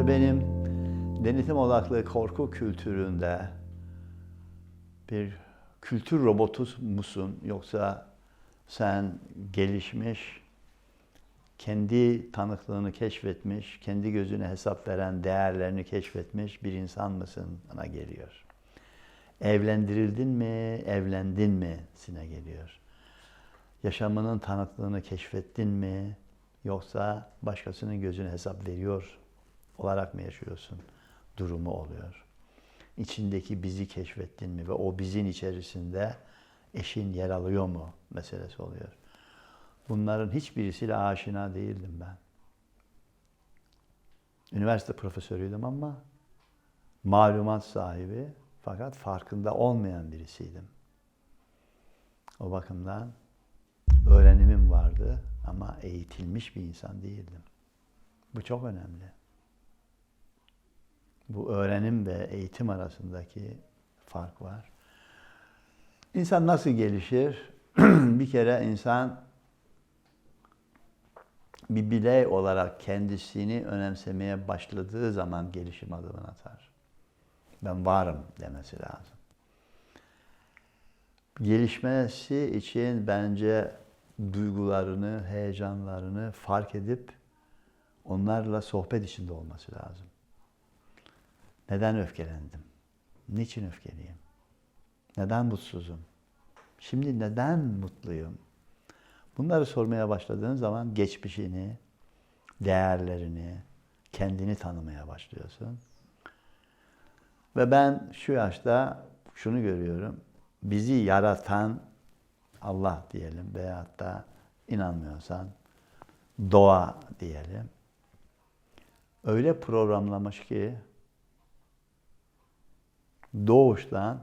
İşte benim denetim odaklı korku kültüründe bir kültür robotu musun yoksa sen gelişmiş, kendi tanıklığını keşfetmiş, kendi gözüne hesap veren değerlerini keşfetmiş bir insan mısın bana geliyor. Evlendirildin mi, evlendin mi sine geliyor. Yaşamının tanıklığını keşfettin mi yoksa başkasının gözüne hesap veriyor olarak mı yaşıyorsun? Durumu oluyor. İçindeki bizi keşfettin mi ve o bizin içerisinde eşin yer alıyor mu meselesi oluyor. Bunların hiçbirisiyle aşina değildim ben. Üniversite profesörüydüm ama malumat sahibi fakat farkında olmayan birisiydim. O bakımdan öğrenimim vardı ama eğitilmiş bir insan değildim. Bu çok önemli. Bu öğrenim ve eğitim arasındaki fark var. İnsan nasıl gelişir? bir kere insan bir birey olarak kendisini önemsemeye başladığı zaman gelişim adımını atar. Ben varım demesi lazım. Gelişmesi için bence duygularını, heyecanlarını fark edip onlarla sohbet içinde olması lazım. Neden öfkelendim? Niçin öfkeliyim? Neden mutsuzum? Şimdi neden mutluyum? Bunları sormaya başladığın zaman geçmişini, değerlerini, kendini tanımaya başlıyorsun. Ve ben şu yaşta şunu görüyorum. Bizi yaratan Allah diyelim veyahut da inanmıyorsan doğa diyelim. Öyle programlamış ki doğuştan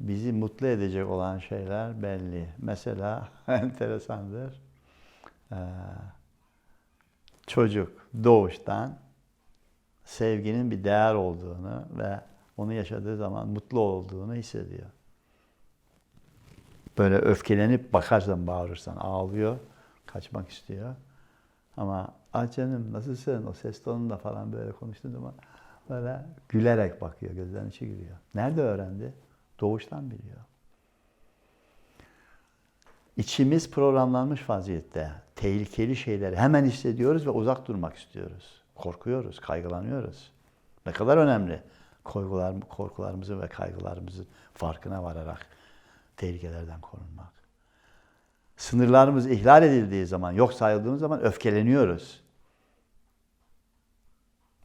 bizi mutlu edecek olan şeyler belli. Mesela enteresandır. Çocuk doğuştan sevginin bir değer olduğunu ve onu yaşadığı zaman mutlu olduğunu hissediyor. Böyle öfkelenip bakarsan, bağırırsan ağlıyor, kaçmak istiyor. Ama ah canım nasılsın o ses tonunda falan böyle konuştuğun zaman böyle gülerek bakıyor, gözlerinin içi gülüyor. Nerede öğrendi? Doğuştan biliyor. İçimiz programlanmış vaziyette. Tehlikeli şeyleri hemen hissediyoruz ve uzak durmak istiyoruz. Korkuyoruz, kaygılanıyoruz. Ne kadar önemli korkular, korkularımızın ve kaygılarımızın farkına vararak tehlikelerden korunmak. Sınırlarımız ihlal edildiği zaman, yok sayıldığımız zaman öfkeleniyoruz.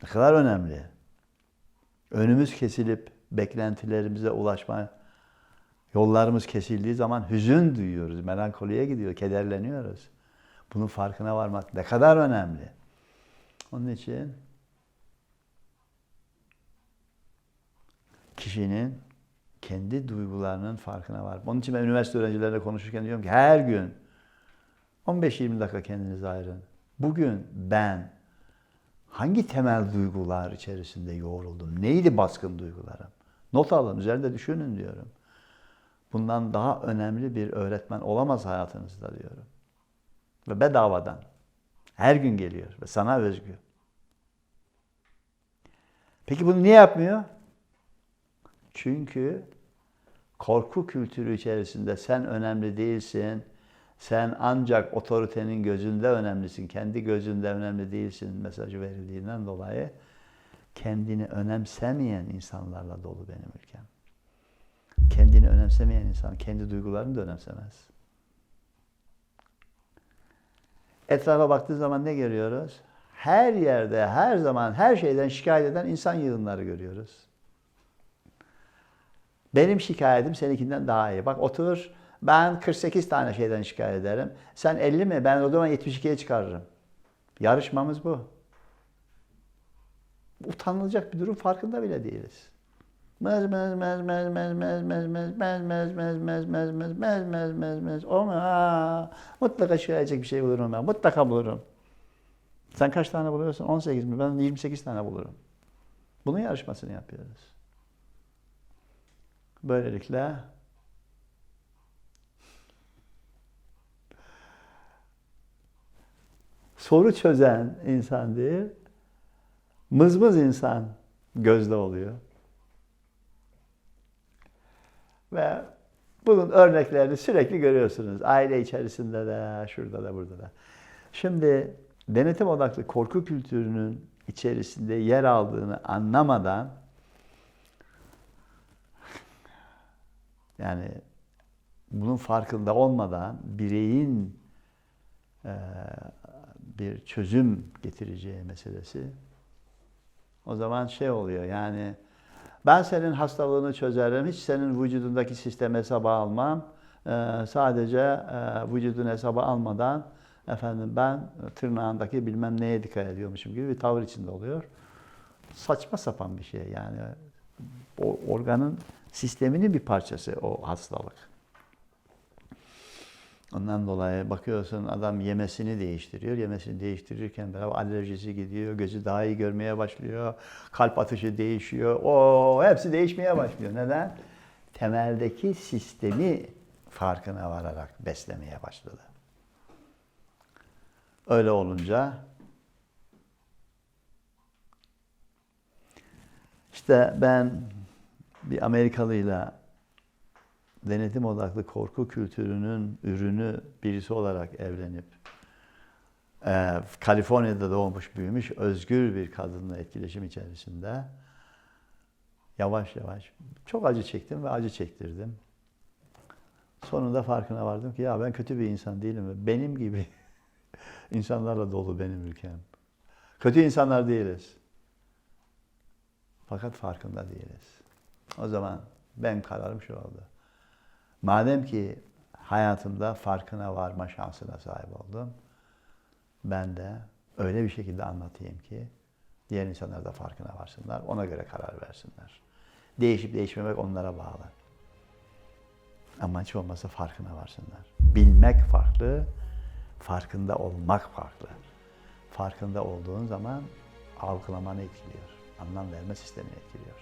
Ne kadar önemli. Önümüz kesilip beklentilerimize ulaşma yollarımız kesildiği zaman hüzün duyuyoruz, melankoliye gidiyor, kederleniyoruz. Bunun farkına varmak ne kadar önemli. Onun için kişinin kendi duygularının farkına var. Onun için ben üniversite öğrencilerine konuşurken diyorum ki her gün 15-20 dakika kendinize ayırın. Bugün ben hangi temel duygular içerisinde yoğruldum? Neydi baskın duygularım? Not alın, üzerinde düşünün diyorum. Bundan daha önemli bir öğretmen olamaz hayatınızda diyorum. Ve bedavadan. Her gün geliyor ve sana özgü. Peki bunu niye yapmıyor? Çünkü korku kültürü içerisinde sen önemli değilsin. Sen ancak otoritenin gözünde önemlisin. Kendi gözünde önemli değilsin mesajı verildiğinden dolayı kendini önemsemeyen insanlarla dolu benim ülkem. Kendini önemsemeyen insan kendi duygularını da önemsemez. Etrafa baktığı zaman ne görüyoruz? Her yerde, her zaman, her şeyden şikayet eden insan yığınları görüyoruz. Benim şikayetim seninkinden daha iyi. Bak otur, ben 48 tane şeyden şikayet ederim. Sen 50 mi? Ben o zaman 72'ye çıkarırım. Yarışmamız bu. Utanılacak bir durum farkında bile değiliz. Mez mez mez mez mez mez mez mez mez mez mez mez mez mez mez mez mez mez o mu? Ha, mutlaka şikayet bir şey bulurum ben. Mutlaka bulurum. Sen kaç tane buluyorsun? 18 mi? Ben 28 tane bulurum. Bunun yarışmasını yapıyoruz. Böylelikle soru çözen insan değil, mızmız insan gözde oluyor. Ve bunun örneklerini sürekli görüyorsunuz. Aile içerisinde de, şurada da, burada da. Şimdi denetim odaklı korku kültürünün içerisinde yer aldığını anlamadan yani bunun farkında olmadan bireyin bir çözüm getireceği meselesi o zaman şey oluyor yani ben senin hastalığını çözerim, hiç senin vücudundaki sistemi hesaba almam. Eee, sadece eee vücudun hesaba almadan efendim ben tırnağındaki bilmem neye dikkat ediyormuşum gibi bir tavır içinde oluyor. Saçma sapan bir şey yani. O organın sisteminin bir parçası o hastalık. Ondan dolayı bakıyorsun adam yemesini değiştiriyor. Yemesini değiştirirken beraber alerjisi gidiyor, gözü daha iyi görmeye başlıyor, kalp atışı değişiyor. O hepsi değişmeye başlıyor. Neden? Temeldeki sistemi farkına vararak beslemeye başladı. Öyle olunca işte ben bir Amerikalıyla denetim odaklı korku kültürünün ürünü birisi olarak evlenip e, Kaliforniya'da doğmuş büyümüş özgür bir kadınla etkileşim içerisinde yavaş yavaş çok acı çektim ve acı çektirdim. Sonunda farkına vardım ki ya ben kötü bir insan değilim ve benim gibi insanlarla dolu benim ülkem. Kötü insanlar değiliz. Fakat farkında değiliz. O zaman benim kararım şu oldu. Madem ki hayatımda farkına varma şansına sahip oldum, ben de öyle bir şekilde anlatayım ki diğer insanlar da farkına varsınlar, ona göre karar versinler. Değişip değişmemek onlara bağlı. Ama hiç farkına varsınlar. Bilmek farklı, farkında olmak farklı. Farkında olduğun zaman algılamanı etkiliyor. Anlam verme sistemini etkiliyor.